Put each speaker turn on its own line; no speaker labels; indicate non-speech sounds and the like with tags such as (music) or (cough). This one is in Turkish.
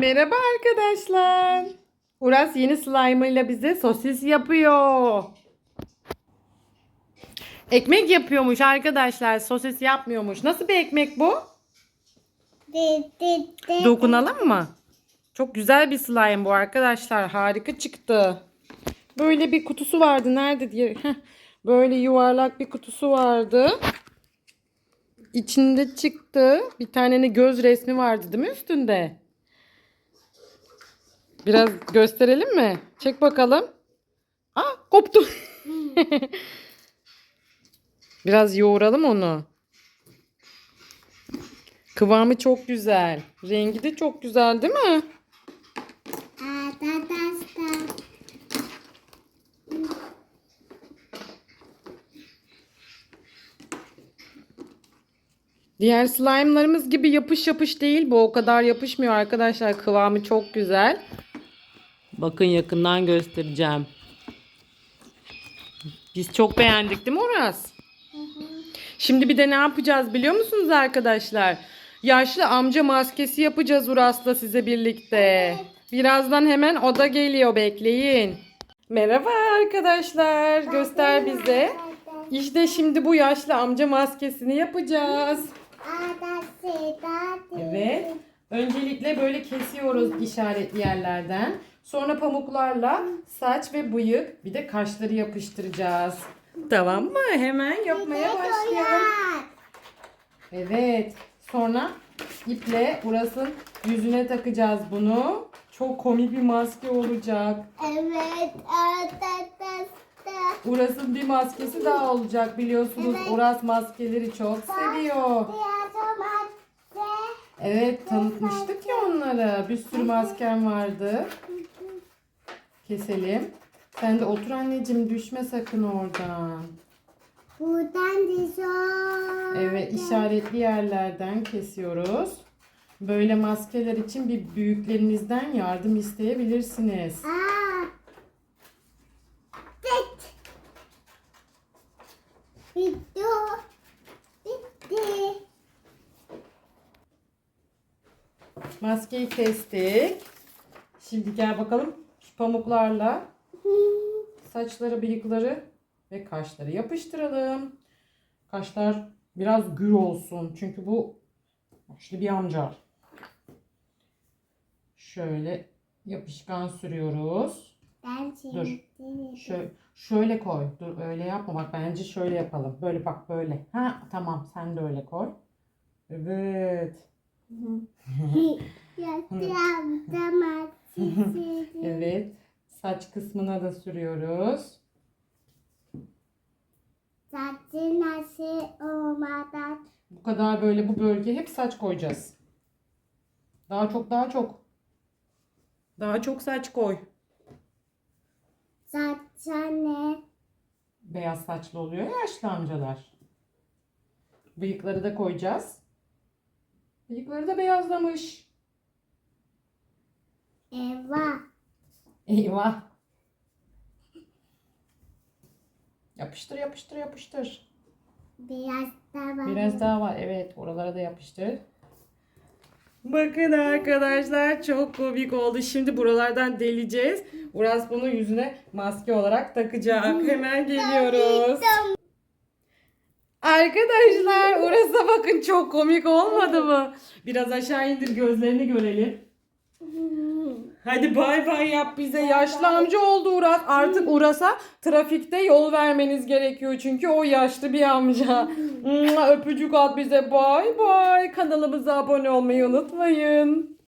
Merhaba arkadaşlar. Uras yeni slime'ıyla bize sosis yapıyor. Ekmek yapıyormuş arkadaşlar. Sosis yapmıyormuş. Nasıl bir ekmek bu? Dokunalım mı? Çok güzel bir slime bu arkadaşlar. Harika çıktı. Böyle bir kutusu vardı. Nerede diye. Böyle yuvarlak bir kutusu vardı. İçinde çıktı. Bir tane göz resmi vardı değil mi üstünde? Biraz gösterelim mi? Çek bakalım. Aa koptu. (laughs) Biraz yoğuralım onu. Kıvamı çok güzel. Rengi de çok güzel değil mi?
Arkadaşlar.
Diğer slime'larımız gibi yapış yapış değil. Bu o kadar yapışmıyor arkadaşlar. Kıvamı çok güzel. Bakın yakından göstereceğim. Biz çok beğendik değil mi Uras? Şimdi bir de ne yapacağız biliyor musunuz arkadaşlar? Yaşlı amca maskesi yapacağız Uras'la size birlikte. Birazdan hemen o da geliyor bekleyin. Merhaba arkadaşlar. Göster bize. İşte şimdi bu yaşlı amca maskesini yapacağız. Evet. Öncelikle böyle kesiyoruz işaretli yerlerden. Sonra pamuklarla saç ve bıyık bir de kaşları yapıştıracağız. Tamam mı? Hemen yapmaya başlayalım. Evet. Sonra iple Uras'ın yüzüne takacağız bunu. Çok komik bir maske olacak.
Evet.
Uras'ın bir maskesi daha olacak biliyorsunuz. Uras maskeleri çok seviyor. Evet tanıtmıştık ya onları. Bir sürü masken vardı. Keselim. Sen de otur anneciğim düşme sakın oradan.
Buradan dışarı.
Evet işaretli yerlerden kesiyoruz. Böyle maskeler için bir büyüklerinizden yardım isteyebilirsiniz.
Aa. Tık. Bitti.
Maskeyi kestik. Şimdi gel bakalım şu pamuklarla saçları, bıyıkları ve kaşları yapıştıralım. Kaşlar biraz gür olsun. Çünkü bu yaşlı bir amca. Şöyle yapışkan sürüyoruz.
Ben
Dur. Şöyle, şöyle koy. Dur öyle yapma bak bence şöyle yapalım. Böyle bak böyle. Ha tamam sen de öyle koy. Evet. (laughs) Evet. Saç kısmına da sürüyoruz.
Saçı nasıl olmadan
Bu kadar böyle bu bölge hep saç koyacağız. Daha çok daha çok. Daha çok saç koy.
saça ne?
Beyaz saçlı oluyor ya yaşlı amcalar. Bıyıkları da koyacağız. Bıyıkları da beyazlamış.
Eva.
Eyvah. Yapıştır yapıştır yapıştır.
Biraz da var.
Biraz daha var. Evet oralara da yapıştır. Bakın arkadaşlar çok komik oldu. Şimdi buralardan deleceğiz. Uras bunu yüzüne maske olarak takacak. Hemen geliyoruz. Arkadaşlar Uras'a bakın çok komik olmadı mı? Biraz aşağı indir gözlerini görelim. Hadi bay bay yap bize. Yaşlı amca oldu Uras. Artık Uras'a trafikte yol vermeniz gerekiyor. Çünkü o yaşlı bir amca. Öpücük at bize. Bay bay. Kanalımıza abone olmayı unutmayın.